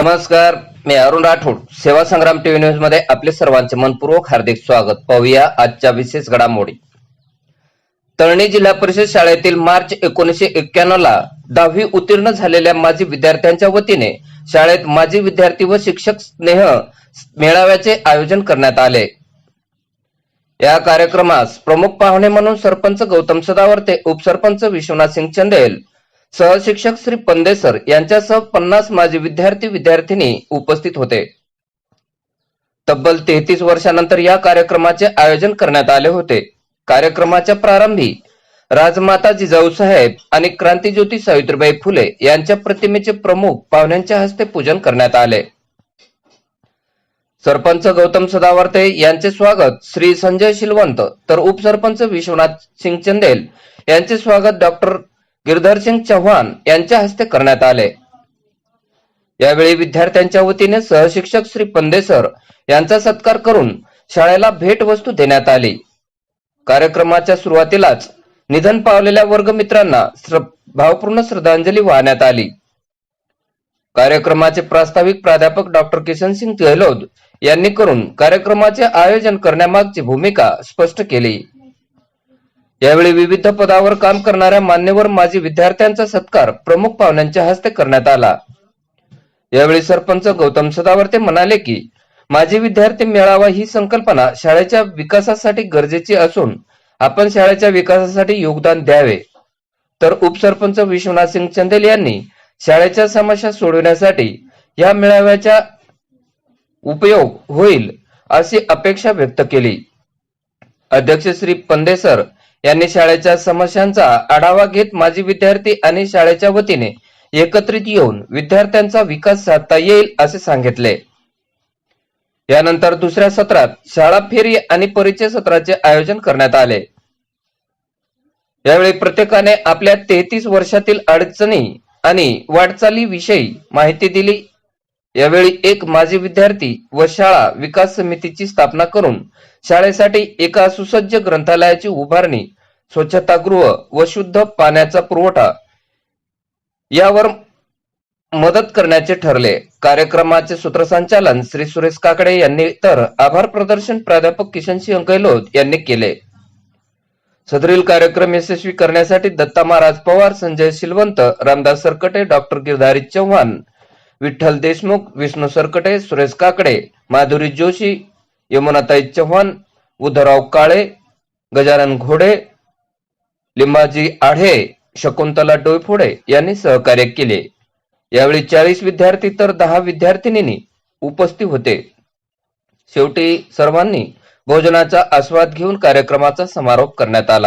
नमस्कार मी अरुण राठोड. सेवा संग्राम टीव्ही न्यूजमध्ये आपले सर्वांचे मनपूर्वक हार्दिक स्वागत. पाहूया आजच्या विशेष घडामोडी. तळणी जिल्हा परिषद शाळेतील मार्च एकोणीसशे एक्क्याण्णव ला दहावी उत्तीर्ण झालेल्या माजी विद्यार्थ्यांच्या वतीने शाळेत माजी विद्यार्थी व शिक्षक स्नेह मेळाव्याचे आयोजन करण्यात आले. या कार्यक्रमास प्रमुख पाहुणे म्हणून सरपंच गौतम सदावर्ते उपसरपंच विश्वनाथ सिंग चंदेल सहशिक्षक श्री पंदेसर यांच्यासह पन्नास माजी विद्यार्थी विद्यार्थिनी उपस्थित होते. तब्बल तेहतीस वर्षानंतर या कार्यक्रमाचे आयोजन करण्यात आले होते. कार्यक्रमाच्या प्रारंभी राजमाता जिजाऊ साहेब आणि क्रांतीज्योती सावित्रीबाई फुले यांच्या प्रतिमेचे प्रमुख पाहुण्यांच्या हस्ते पूजन करण्यात आले. सरपंच गौतम सदावर्ते यांचे स्वागत श्री संजय शिलवंत तर उपसरपंच विश्वनाथ सिंग चंदेल यांचे स्वागत डॉक्टर गिरधरसिंग चव्हाण यांच्या हस्ते करण्यात आले. यावेळी विद्यार्थ्यांच्या वतीने सहशिक्षक श्री पंदेसर यांचा सत्कार करून शाळेला भेट वस्तू देण्यात आली. कार्यक्रमाच्या सुरुवातीलाच निधन पावलेल्या वर्गमित्रांना भावपूर्ण श्रद्धांजली वाहण्यात आली. कार्यक्रमाचे प्रास्ताविक प्राध्यापक डॉक्टर किशन सिंग गेहलोत यांनी करून कार्यक्रमाचे आयोजन करण्यामागची भूमिका स्पष्ट केली. यावेळी विविध पदावर काम करणाऱ्या मान्यवर माजी विद्यार्थ्यांचा सत्कार प्रमुख पाहुण्यांच्या हस्ते करण्यात आला. यावेळी सरपंच गौतम सदावर्ते म्हणाले की माजी विद्यार्थी मेळावा ही संकल्पना शाळेच्या विकासासाठी गरजेची असून आपण शाळेच्या विकासासाठी योगदान द्यावे. तर उपसरपंच विश्वनाथ सिंग चंदेल यांनी शाळेच्या समस्या सोडवण्यासाठी या मेळाव्याचा उपयोग होईल अशी अपेक्षा व्यक्त केली. अध्यक्ष श्री पंदेसर यांनी शाळेच्या समस्यांचा आढावा घेत माजी विद्यार्थी आणि शाळेच्या वतीने एकत्रित येऊन विद्यार्थ्यांचा विकास साधता येईल असे सांगितले. यानंतर दुसऱ्या सत्रात शाळा फेरी आणि परिचय सत्राचे आयोजन करण्यात आले. यावेळी प्रत्येकाने आपल्या तेहतीस वर्षातील अडचणी आणि वाटचाली विषयी माहिती दिली. यावेळी एक माजी विद्यार्थी व शाळा विकास समितीची स्थापना करून शाळेसाठी एका सुसज्ज ग्रंथालयाची उभारणी स्वच्छतागृह व शुद्ध पाण्याचा पुरवठा यावर मदत करण्याचे ठरले. कार्यक्रमाचे सूत्रसंचालन श्री सुरेश काकडे यांनी तर आभार प्रदर्शन प्राध्यापक किशनसिंह गहलोत यांनी केले. सदरील कार्यक्रम यशस्वी करण्यासाठी दत्ता महाराज पवार संजय शिलवंत रामदास सरकटे डॉक्टर गिरधारी चव्हाण विठ्ठल देशमुख विष्णू सरकटे सुरेश काकडे माधुरी जोशी यमुनाताई चव्हाण उद्धवराव काळे गजानन घोडे लिंबाजी आढे शकुंतला डोयफोडे यांनी सहकार्य केले. यावेळी चाळीस विद्यार्थी तर दहा विद्यार्थिनींनी उपस्थित होते. शेवटी सर्वांनी भोजनाचा आस्वाद घेऊन कार्यक्रमाचा समारोप करण्यात आला.